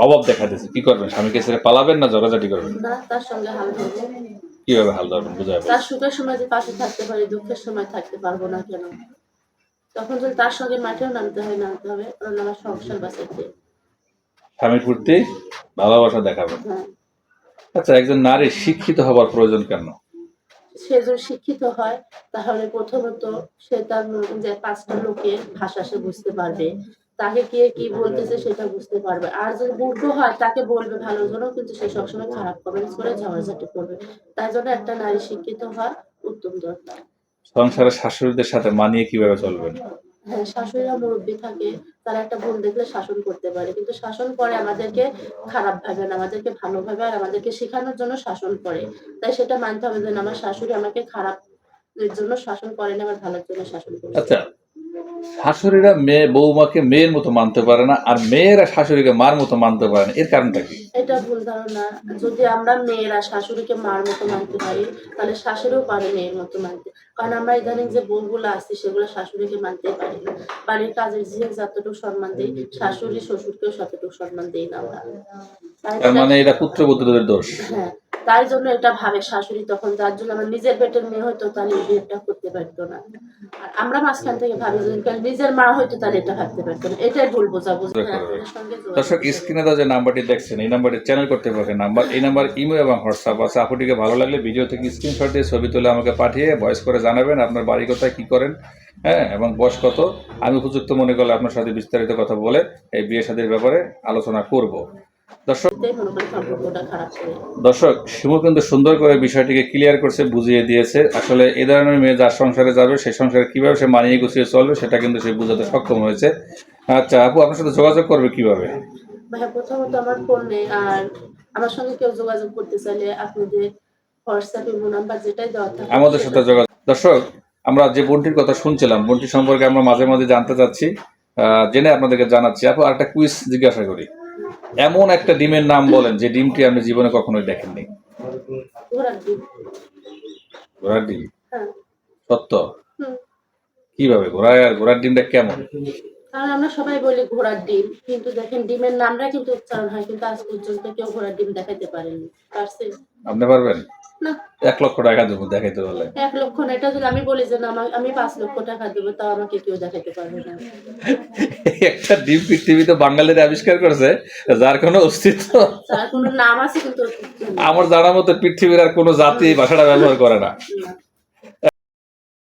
অভাব দেখা দিচ্ছে কি করবেন? স্বামীকে ছেড়ে পালাবেন না ঝগড়াঝাটি করবেন? না তার সঙ্গে হাল ধরবো। কীভাবে হাল ধরবেন। তার সুখের সময় যে পাশে থাকতে পারি দুঃখের সময় থাকতে পারব না কেন? তখন যদি তার সঙ্গে মাঠেও নামতে হয় নামতে হবে কারণ আমার সংসার বাঁচাইতে স্বামীর প্রতি ভালোবাসা দেখাবেন। হ্যাঁ। আচ্ছা একজন নারী শিক্ষিত হবার প্রয়োজন কেন? সে যদি শিক্ষিত হয় তাহলে প্রথমত সে তার যে পাঁচটা লোকের ভাষা সে বুঝতে পারবে। তাকে কে কি বলতেছে সেটা বুঝতে পারবে। আর যদি মূর্খ হয় তাকে বলবে ভালোর জন্য কিন্তু সে সবসময় খারাপ কমেন্টস করে ঝগড়াঝাটি করবে। তাই জন্য একটা নারী শিক্ষিত হওয়া উত্তম দরকার। সংসারে শাশুড়িদের সাথে মানিয়ে কীভাবে চলবেন? হ্যাঁ শাশুড়িরা মুরব্বী থাকে তারা একটা ভুল দেখলে শাসন করতে পারে কিন্তু শাসন করে আমাদেরকে খারাপ ভাবে না আমাদেরকে ভালো ভাবে আর আমাদেরকে শেখানোর জন্য শাসন করে। তাই সেটা মানতে হবে যে আমার শাশুড়ি আমাকে খারাপ জন্য শাসন করে না আমার ভালোর জন্য শাসন করে আচ্ছা শাশুড়িরা মেয়ে বৌমাকে মেয়ের মতো মানতে পারে না আর মেয়েরা শাশুড়িকে মার মতো মানতে পারে না। এর কারণটা কি? এটা ভুল ধারণা। যদি আমরা মেয়েরা শাশুড়িকে মার মতো মানতে পারি তাহলে শাশুড়িও পারে মেয়ের মতো মানতে। কারণ আমরা ইদানিং যে বউগুলো আছি সেগুলো শাশুড়িকে মানতে পারি না। বাড়ির কাজের যে যতটুকু সম্মান দিই শাশুড়ি শ্বশুরকেও ততটুকু সম্মান দিই না আমরা। তাই তার মানে এটা পুত্রবধূদের দোষ। হ্যাঁ। তাই জন্য এটা ভাবে শাশুড়ি তখন যার জন্য আমার নিজের পেটের মেয়ে হয়তো তাহলে বিয়েটা করতে পারতো না। আর আমরা মাঝখান থেকে ভাবি নিজের মা হয়তো তাহলে এটা ভাবতে পারতো না। এটাই ভুল বোঝা হ্যাঁ, দর্শক স্ক্রিনে দেওয়া যে নাম্বারটি দেখছেন এই নাম্বারটি চ্যানেল করতে পারেন নাম্বার এই নাম্বার ইমেল এবং হোয়াটসঅ্যাপ আছে। আপুটিকে ভালো লাগলে ভিডিও থেকে স্ক্রিনশট দিয়ে ছবি তুলে আমাকে পাঠিয়ে ভয়েস করে জানাবেন আপনার বাড়ি কোথায় কি করেন হ্যাঁ এবং বয়স কত। আমি উপযুক্ত মনে করলে আপনার সাথে বিস্তারিত কথা বলে এই বিয়ে শাদীর ব্যাপারে আলোচনা করব। দর্শক দর্শক শিমু কিন্তু সুন্দর করে বিষয়টিকে ক্লিয়ার করছে বুঝিয়ে দিয়েছে। আসলে এ ধরনের মেয়ে যার সংসারে যাবে সেই সংসারে কীভাবে সে মানিয়ে গুছিয়ে চলবে সেটা কিন্তু সে বুঝাতে সক্ষম হয়েছে। আচ্ছা আপু আপনার সাথে যোগাযোগ করবে কীভাবে? ভাইয়া প্রথমত আমার ফোন নেই আর আমার সঙ্গে কেউ যোগাযোগ করতে চাইলে আপনাদের হোয়াটসঅ্যাপে নাম্বার যেটাই দেওয়া থাকে আমাদের সাথে যোগাযোগ দর্শক আমরা যে বোনটির কথা শুনছিলাম বোনটি সম্পর্কে আমরা মাঝে মাঝে জানতে চাচ্ছি জেনে আপনাদেরকে জানাচ্ছি। আপু আর একটা কুইজ জিজ্ঞাসা করি। এমন একটা ডিমের নাম বলেন যে ডিমটি আপনি জীবনে কখনোই দেখেননি। ঘোড়ার ডিম। হ্যাঁ। সত্য? কীভাবে? ঘোড়ার আর ঘোড়ার ডিমটা কেমন? কারণ আমরা সবাই বলি ঘোড়ার ডিম কিন্তু দেখেন ডিমের নামটা কিন্তু উচ্চারণ হয় কিন্তু আজ পর্যন্ত কেউ ঘোড়ার ডিম দেখাতে পারেনি। পারছে আপনি পারবেন? না। এক লক্ষ টাকা দেবো দেখাইতে পারলে। এক লক্ষ না এটা যদি আমি বলি যে না আমি পাঁচ লক্ষ টাকা দেবো তাও আমাকে কেউ দেখাইতে পারবে না। একটা ডিম পৃথিবীতে বাঙালিরা আবিষ্কার করেছে যার কোনো অস্তিত্ব যার কোনো নাম আছে কিন্তু আমার জানা মতো পৃথিবীর আর কোনো জাতি ভাষাটা ব্যবহার করে না। না।